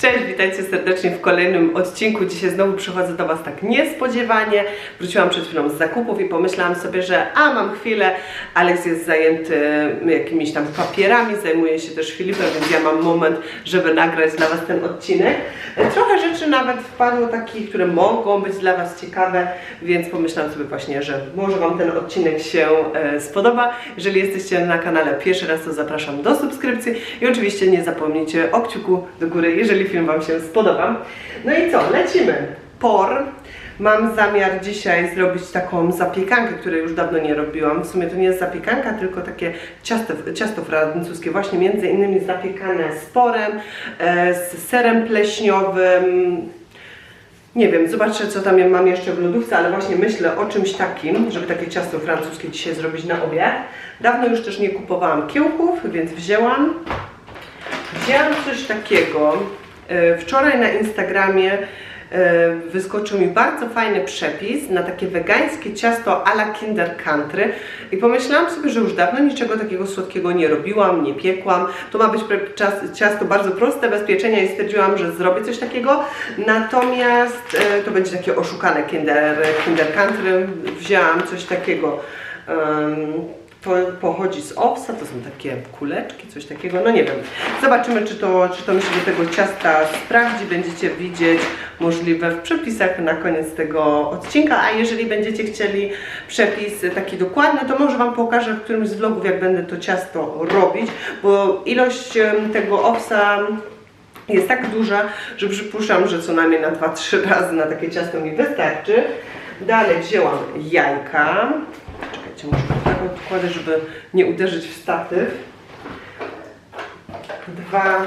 Cześć, witajcie serdecznie w kolejnym odcinku. Dzisiaj znowu przychodzę do Was tak niespodziewanie. Wróciłam przed chwilą z zakupów i pomyślałam sobie, że a mam chwilę, Alex jest zajęty jakimiś tam papierami, zajmuje się też Filipem, więc ja mam moment, żeby nagrać dla Was ten odcinek. Trochę rzeczy nawet wpadło takich, które mogą być dla Was ciekawe, więc pomyślałam sobie właśnie, że może Wam ten odcinek się e, spodoba. Jeżeli jesteście na kanale pierwszy raz, to zapraszam do subskrypcji i oczywiście nie zapomnijcie o kciuku do góry, jeżeli film Wam się spodoba. No i co, lecimy. Por. Mam zamiar dzisiaj zrobić taką zapiekankę, której już dawno nie robiłam. W sumie to nie jest zapiekanka, tylko takie ciasto, ciasto francuskie, właśnie między innymi zapiekane z porem, e, z serem pleśniowym, nie wiem, zobaczę co tam mam jeszcze w lodówce, ale właśnie myślę o czymś takim, żeby takie ciasto francuskie dzisiaj zrobić na obiad. Dawno już też nie kupowałam kiełków, więc wzięłam. Wzięłam coś takiego. E, Wczoraj na Instagramie e, wyskoczył mi bardzo fajny przepis na takie wegańskie ciasto a la Kinder Country i pomyślałam sobie, że już dawno niczego takiego słodkiego nie robiłam, nie piekłam. To ma być ciasto bardzo proste, bez pieczenia i stwierdziłam, że zrobię coś takiego. Natomiast e, to będzie takie oszukane Kinder, Kinder Country. Wzięłam coś takiego. To pochodzi z owsa, to są takie kuleczki, coś takiego, no nie wiem. Zobaczymy, czy to, czy to mi się do tego ciasta sprawdzi. Będziecie widzieć możliwe w przepisach na koniec tego odcinka, a jeżeli będziecie chcieli przepis taki dokładny, to może Wam pokażę w którymś z vlogów, jak będę to ciasto robić, bo ilość tego owsa jest tak duża, że przypuszczam, że co najmniej na 2-3 razy na takie ciasto mi wystarczy. Dalej wzięłam jajka. Czekajcie, muszę odkładać, żeby nie uderzyć w statyw. Dwa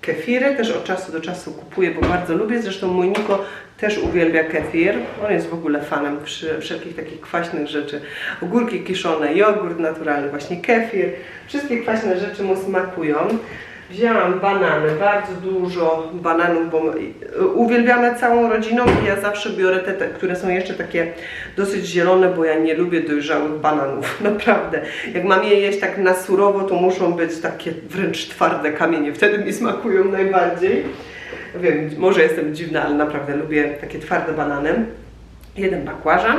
kefiry, też od czasu do czasu kupuję, bo bardzo lubię. Zresztą mój Niko też uwielbia kefir. On jest w ogóle fanem wszelkich takich kwaśnych rzeczy. Ogórki kiszone, jogurt naturalny, właśnie kefir. Wszystkie kwaśne rzeczy mu smakują. Wzięłam banany, bardzo dużo bananów, bo uwielbiamy całą rodziną i ja zawsze biorę te, te, które są jeszcze takie dosyć zielone, bo ja nie lubię dojrzałych bananów, naprawdę. Jak mam je jeść tak na surowo, to muszą być takie wręcz twarde kamienie, wtedy mi smakują najbardziej. Wiem, może jestem dziwna, ale naprawdę lubię takie twarde banany. Jeden bakłażan.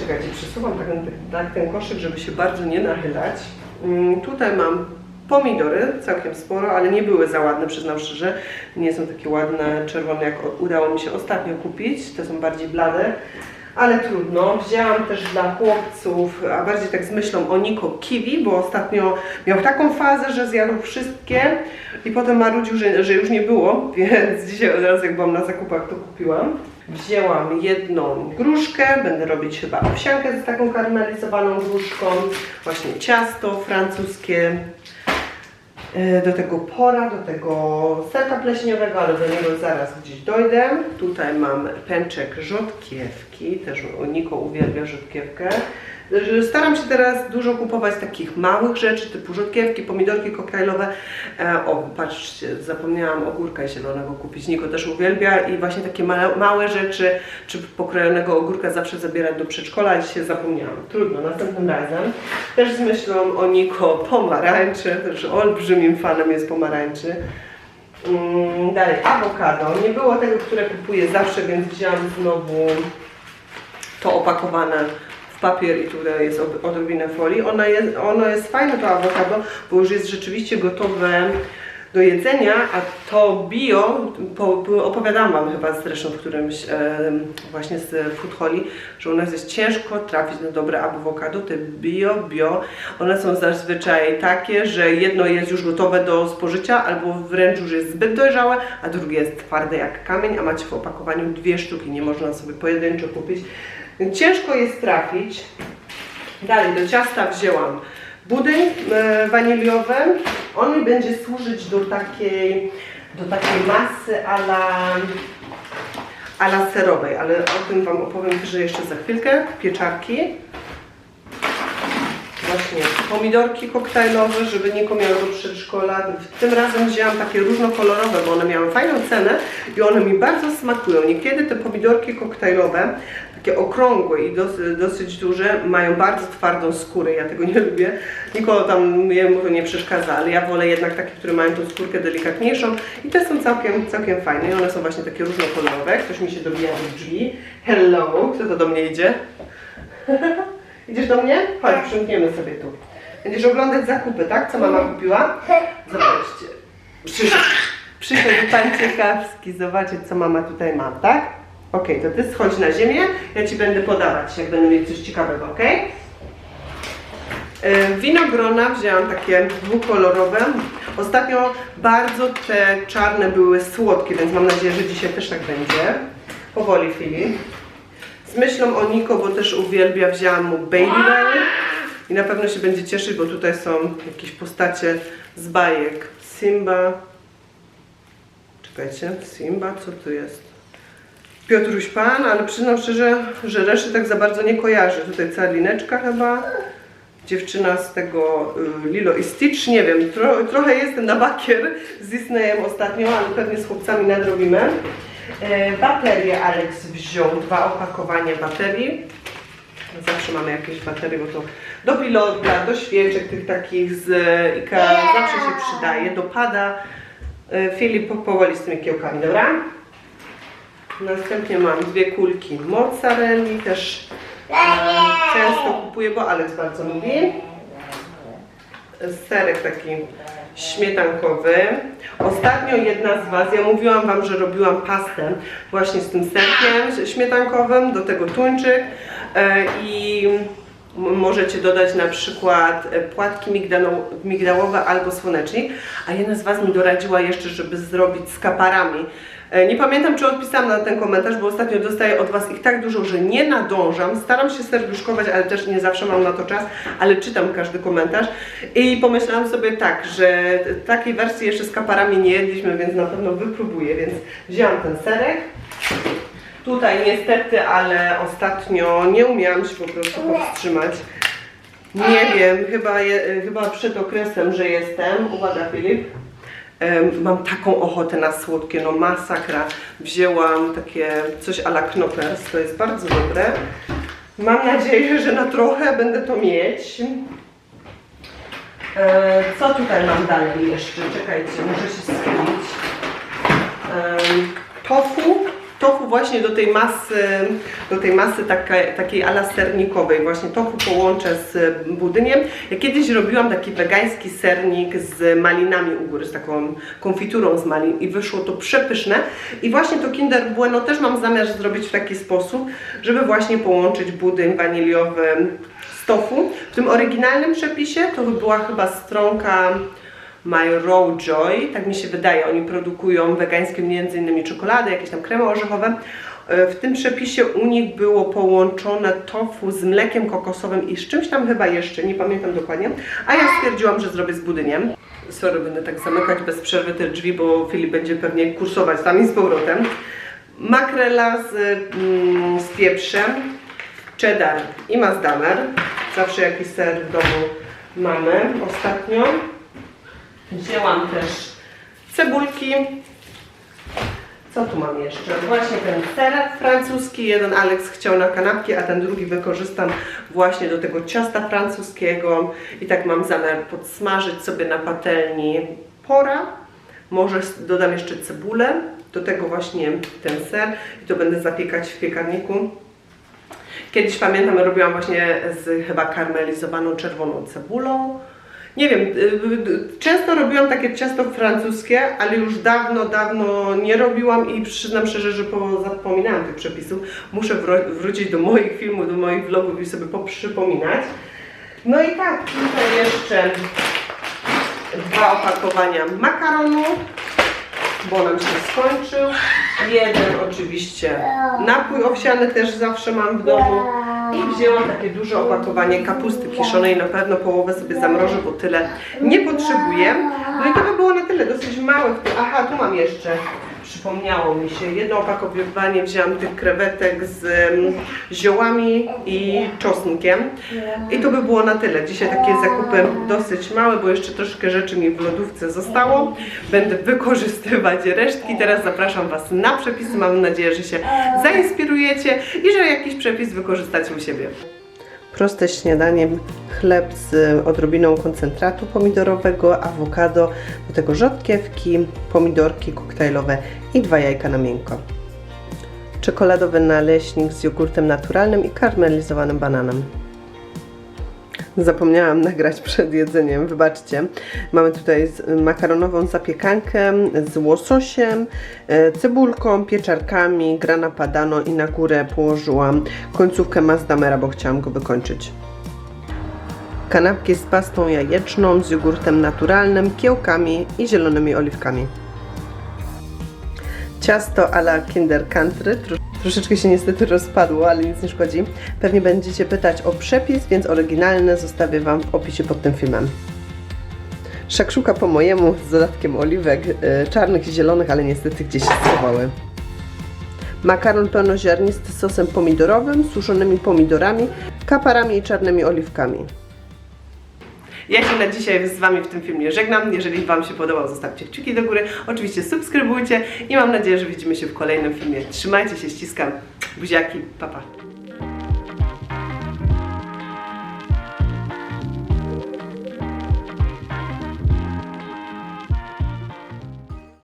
Czekajcie, przesuwam tak, tak ten koszyk, żeby się bardzo nie nachylać. Mm, tutaj mam pomidory, całkiem sporo, ale nie były za ładne, przyznam szczerze. Nie są takie ładne, czerwone, jak udało mi się ostatnio kupić. Te są bardziej blade, ale trudno. Wzięłam też dla chłopców, a bardziej tak z myślą o Niko kiwi, bo ostatnio miał taką fazę, że zjadł wszystkie i potem marudził, że, że już nie było, więc dzisiaj od razu jak byłam na zakupach, to kupiłam. Wzięłam jedną gruszkę, będę robić chyba owsiankę z taką karmelizowaną gruszką, właśnie ciasto francuskie, do tego pora, do tego serka pleśniowego, ale do niego zaraz gdzieś dojdę. Tutaj mam pęczek rzodkiewki, też Niko uwielbia rzodkiewkę. Staram się teraz dużo kupować takich małych rzeczy, typu rzodkiewki, pomidorki koktajlowe. E, o, patrzcie, zapomniałam ogórka zielonego kupić. Niko też uwielbia i właśnie takie małe, małe rzeczy, czy pokrojonego ogórka zawsze zabierać do przedszkola, ale się zapomniałam. Trudno, następnym razem. Też z myślą o Niko pomarańczy, też olbrzymim fanem jest pomarańczy. Mm, dalej, awokado. Nie było tego, które kupuję zawsze, więc wzięłam znowu to opakowane papier i tutaj jest ob- odrobinę folii. Ona jest, ono jest fajne to awokado, bo już jest rzeczywiście gotowe do jedzenia, a to bio, po, po, opowiadałam Wam chyba zresztą w którymś em, właśnie z Food Holly, że u nas jest ciężko trafić na dobre awokado, te bio, bio, one są zazwyczaj takie, że jedno jest już gotowe do spożycia, albo wręcz już jest zbyt dojrzałe, a drugie jest twarde jak kamień, a macie w opakowaniu dwie sztuki, nie można sobie pojedynczo kupić. Ciężko jest trafić. Dalej do ciasta wzięłam budyń e, waniliowy. On mi będzie służyć do takiej, do takiej masy ala, ala serowej, ale o tym Wam opowiem też jeszcze za chwilkę. Pieczarki. Właśnie pomidorki koktajlowe, żeby Niko miał do przedszkola. Tym razem wzięłam takie różnokolorowe, bo one miały fajną cenę i one mi bardzo smakują. Niekiedy te pomidorki koktajlowe, takie okrągłe i dosyć, dosyć duże, mają bardzo twardą skórę. Ja tego nie lubię. Niko tam jemu to nie przeszkadza, ale ja wolę jednak takie, które mają tą skórkę delikatniejszą i te są całkiem, całkiem fajne i one są właśnie takie różnokolorowe. Ktoś mi się dobija do drzwi. Hello, kto to do mnie idzie? Idziesz do mnie? Chodź, przymkniemy sobie tu. Będziesz oglądać zakupy, tak? Co mama kupiła? Zobaczcie. Przyszedł, przyszedł pan ciekawski zobaczyć, co mama tutaj ma, tak? Okej, to ty schodź na ziemię, ja ci będę podawać, jak będę mieć coś ciekawego, okej? E, Winogrona wzięłam takie dwukolorowe. Ostatnio bardzo te czarne były słodkie, więc mam nadzieję, że dzisiaj też tak będzie. Powoli, Filip. Z myślą o Niko, bo też uwielbia, wzięłam mu Babybel i na pewno się będzie cieszyć, bo tutaj są jakieś postacie z bajek. Simba. Czekajcie, Simba, co tu jest? Piotruś Pan, ale przyznam szczerze, że reszty tak za bardzo nie kojarzę. Tutaj cała lineczka chyba. Dziewczyna z tego y, Lilo i Stitch, nie wiem, tro, trochę jestem na bakier z Disneyem ostatnio, ale pewnie z chłopcami nadrobimy. E, baterie Alex wziął, dwa opakowania baterii. Zawsze mamy jakieś baterie, bo to do pilota, do świeczek tych takich z IKEA zawsze się przydaje, dopada. E, Filip po- powoli z tymi kiełkami, dobra? Następnie mam dwie kulki mozzarelli, też e, często kupuję, bo Alex bardzo lubi. Serek taki śmietankowy. Ostatnio jedna z Was, ja mówiłam Wam, że robiłam pastę właśnie z tym serkiem śmietankowym, do tego tuńczyk e, i możecie dodać na przykład e, płatki migdałowe albo słonecznik, a jedna z Was mi doradziła jeszcze, żeby zrobić z kaparami. E, Nie pamiętam, czy odpisałam na ten komentarz, bo ostatnio dostaję od Was ich tak dużo, że nie nadążam. Staram się serduszkować, ale też nie zawsze mam na to czas, ale czytam każdy komentarz. I pomyślałam sobie tak, że takiej wersji jeszcze z kaparami nie jedliśmy, więc na pewno wypróbuję. Więc wzięłam ten serek. Tutaj niestety, ale ostatnio nie umiałam się po prostu powstrzymać. Nie wiem, chyba, je, chyba przed okresem, że jestem. Uwaga, Filip. Mam taką ochotę na słodkie, no masakra. Wzięłam takie coś a la knoppers, to jest bardzo dobre. Mam nadzieję, że na trochę będę to mieć. E, co tutaj mam dalej jeszcze? Czekajcie, muszę się schylić. Tofu. Tofu właśnie do tej masy, do tej masy takiej, takiej ala sernikowej. Właśnie tofu połączę z budyniem. Ja kiedyś robiłam taki wegański sernik z malinami u góry, z taką konfiturą z malin i wyszło to przepyszne. I właśnie to Kinder Bueno też mam zamiar zrobić w taki sposób, żeby właśnie połączyć budyń waniliowy z tofu. W tym oryginalnym przepisie to by była chyba stronka My Row Joy, tak mi się wydaje, oni produkują wegańskie między innymi czekolady, jakieś tam kremy orzechowe. E, W tym przepisie u nich było połączone tofu z mlekiem kokosowym i z czymś tam chyba jeszcze, nie pamiętam dokładnie, a ja stwierdziłam, że zrobię z budyniem. Sorry, będę tak zamykać bez przerwy te drzwi, bo Filip będzie pewnie kursować tam i z powrotem. Makrela z, mm, z pieprzem, cheddar i mazdamer. Zawsze jakiś ser w domu mamy ostatnio. Wzięłam też cebulki. Co tu mam jeszcze? Właśnie ten ser francuski. Jeden Alex chciał na kanapki, a ten drugi wykorzystam właśnie do tego ciasta francuskiego. I tak mam zamiar podsmażyć sobie na patelni pora. Może dodam jeszcze cebulę. Do tego właśnie ten ser i to będę zapiekać w piekarniku. Kiedyś pamiętam, robiłam właśnie z chyba karmelizowaną czerwoną cebulą. Nie wiem, y, y, często robiłam takie ciasto francuskie, ale już dawno, dawno nie robiłam i przyznam szczerze, że po- zapominałam tych przepisów. Muszę wro- wrócić do moich filmów, do moich vlogów i sobie poprzypominać. No i tak, tutaj jeszcze dwa opakowania makaronu, bo nam się skończył. Jeden oczywiście napój owsiany też zawsze mam w domu. I wzięłam takie duże opakowanie kapusty kiszonej, na pewno połowę sobie zamrożę, bo tyle nie potrzebuję. No i to by było na tyle, dosyć małe. Aha, tu mam jeszcze przypomniało mi się, jedno opakowanie wzięłam tych krewetek z ziołami i czosnkiem. I to by było na tyle. Dzisiaj takie zakupy dosyć małe, bo jeszcze troszkę rzeczy mi w lodówce zostało. Będę wykorzystywać resztki. Teraz zapraszam Was na przepisy. Mam nadzieję, że się zainspirujecie i że jakiś przepis wykorzystacie u siebie. Proste śniadanie, chleb z odrobiną koncentratu pomidorowego, awokado, do tego rzodkiewki, pomidorki koktajlowe i dwa jajka na miękko. Czekoladowy naleśnik z jogurtem naturalnym i karmelizowanym bananem. Zapomniałam nagrać przed jedzeniem, wybaczcie. Mamy tutaj makaronową zapiekankę z łososiem, e, cebulką, pieczarkami, grana padano i na górę położyłam końcówkę mazdamera, bo chciałam go wykończyć. Kanapki z pastą jajeczną, z jogurtem naturalnym, kiełkami i zielonymi oliwkami. Ciasto a la Kinder Country. Tro- Troszeczkę się niestety rozpadło, ale nic nie szkodzi. Pewnie będziecie pytać o przepis, więc oryginalny zostawię Wam w opisie pod tym filmem. Szakszuka po mojemu z dodatkiem oliwek e, czarnych i zielonych, ale niestety gdzieś się schowały. Makaron pełnoziarnisty z sosem pomidorowym, suszonymi pomidorami, kaparami i czarnymi oliwkami. Ja się na dzisiaj z Wami w tym filmie żegnam. Jeżeli Wam się podobał, zostawcie kciuki do góry. Oczywiście subskrybujcie i mam nadzieję, że widzimy się w kolejnym filmie. Trzymajcie się, ściskam. Buziaki, papa. Pa.